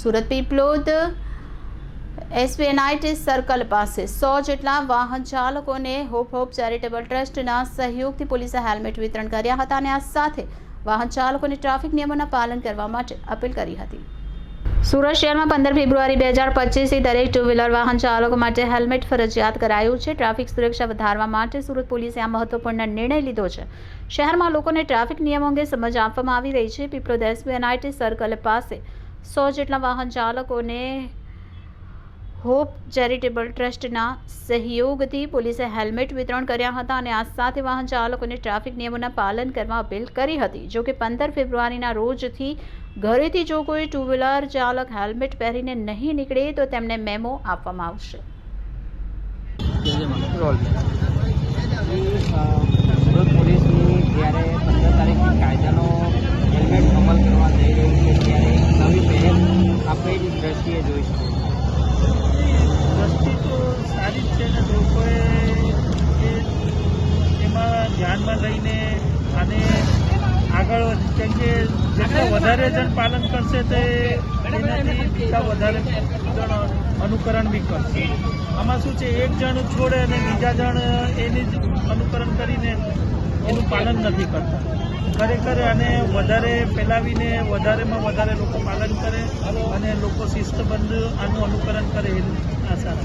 Surat Piplod એસપીએનઆઈટી circle પાસે સો જેટલા વાહન ચાલકોને હોપ હોપ ચેરિટેબલ ટ્રસ્ટના સહયોગથી પોલીસે હેલ્મેટ વિતરણ કર્યા હતા અને આ સાથે વાહન ચાલકોને ટ્રાફિક નિયમોના પાલન કરવા માટે અપીલ કરી હતી. સુરત શહેરમાં પંદર ફેબ્રુઆરી બે હજાર પચીસથી દરેક ટુ વ્હીલર વાહન ચાલકો માટે હેલ્મેટ ફરજિયાત કરાયું છે. ટ્રાફિક સુરક્ષા વધારવા માટે સુરત પોલીસે આ મહત્વપૂર્ણ નિર્ણય લીધો છે. શહેરમાં લોકોને ટ્રાફિક નિયમો અંગે સમજ આપવામાં આવી રહી છે. પીપળોદ એસબીએનઆઈટી સર્કલ પાસે સો જેટલા વાહન ચાલકોને હોપ ચેરિટેબલ ટ્રસ્ટના સહયોગથી પોલીસે હેલ્મેટ વિતરણ કર્યા હતા અને આ સાથે વાહન ચાલકોને ટ્રાફિક નિયમોના પાલન કરવા અપીલ કરી હતી. જો કે પંદર ફેબ્રુઆરીના રોજથી ઘરેથી જો કોઈ ટુ વ્હીલર ચાલક હેલ્મેટ પહેરીને નહીં નીકળે તો તેમને મેમો આપવામાં આવશે. દ્રષ્ટિએ જોઈશું દ્રષ્ટિ તો સારી જ છે ને લોકોએ એમાં ધ્યાનમાં લઈને અને આગળ કેમ કે જેટલા વધારે જણ પાલન કરશે તે એનાથી બીજા વધારે અનુકરણ બી કરશે. આમાં શું છે, એક જણ છોડે અને બીજા જણ એની જ અનુકરણ કરીને એનું પાલન નથી કરતા. ખરેખર આને વધારે ફેલાવીને વધારેમાં વધારે લોકો પાલન કરે અને લોકો શિસ્તબંધ આનું અનુકરણ કરે એની આશા